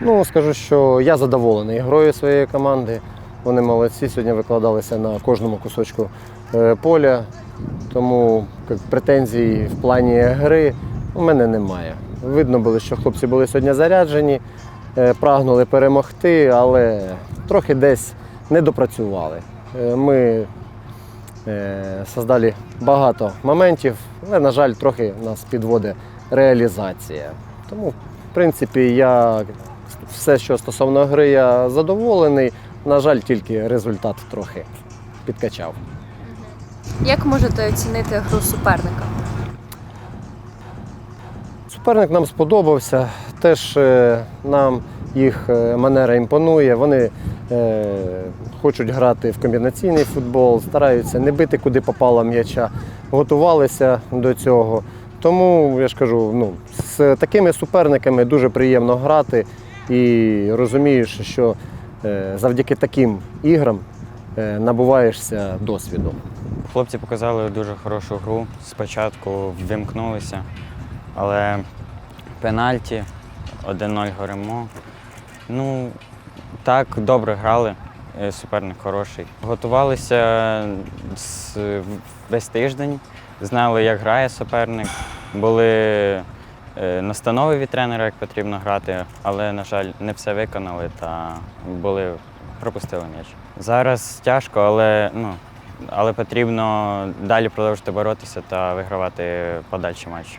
Ну, скажу, що я задоволений грою своєї команди. Вони молодці, сьогодні викладалися на кожному кусочку е, поля. Тому як, претензій в плані гри у мене немає. Видно було, що хлопці були сьогодні заряджені, е, прагнули перемогти, але трохи десь не допрацювали. Е, Ми создали багато моментів, але, на жаль, трохи нас підводить реалізація. Тому, в принципі, я все, що стосовно гри, я задоволений. На жаль, тільки результат трохи підкачав. Як можете оцінити гру суперника? Суперник нам сподобався. Теж е, нам їх е, манера імпонує. Вони е, хочуть грати в комбінаційний футбол, стараються не бити куди попало м'яча, готувалися до цього. Тому я ж кажу, ну, з такими суперниками дуже приємно грати і розумієш, що е, завдяки таким іграм е, набуваєшся досвіду. Хлопці показали дуже хорошу гру. Спочатку ввімкнулися, але пенальті 1-0 горимо. Ну, так, добре грали. е, Суперник хороший. Готувалися весь тиждень, знали, як грає суперник. Були настанови від тренера, як потрібно грати, але, на жаль, не все виконали та були, пропустили м'яч. Зараз тяжко, але ну, але потрібно далі продовжити боротися та вигравати подальші матчі.